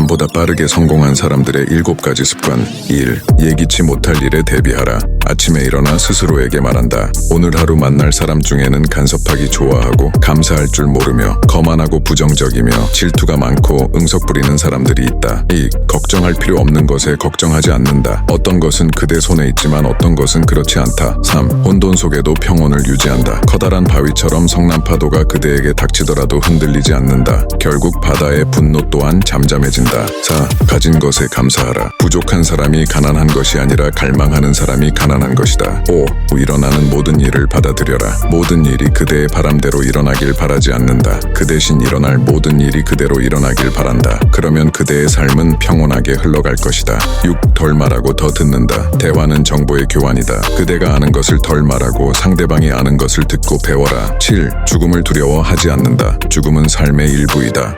남보다 빠르게 성공한 사람들의 일곱 가지 습관 1. 예기치 못할 일에 대비하라 아침에 일어나 스스로에게 말한다. 오늘 하루 만날 사람 중에는 간섭하기 좋아하고 감사할 줄 모르며 거만하고 부정적이며 질투가 많고 응석 부리는 사람들이 있다. 2. 걱정할 필요 없는 것에 걱정하지 않는다. 어떤 것은 그대 손에 있지만 어떤 것은 그렇지 않다. 3. 혼돈 속에도 평온을 유지한다. 커다란 바위처럼 성난 파도가 그대에게 닥치더라도 흔들리지 않는다. 결국 바다의 분노 또한 잠잠해진다. 4. 가진 것에 감사하라. 부족한 사람이 가난한 것이 아니라 갈망하는 사람이 가난한 것이다. 5. 일어나는 모든 일을 받아들여라. 모든 일이 그대의 바람대로 일어나길 바라지 않는다. 그 대신 일어날 모든 일이 그대로 일어나길 바란다. 그러면 그대의 삶은 평온하게 흘러갈 것이다. 6. 덜 말하고 더 듣는다. 대화는 정보의 교환이다. 그대가 아는 것을 덜 말하고 상대방이 아는 것을 듣고 배워라. 7. 죽음을 두려워하지 않는다. 죽음은 삶의 일부이다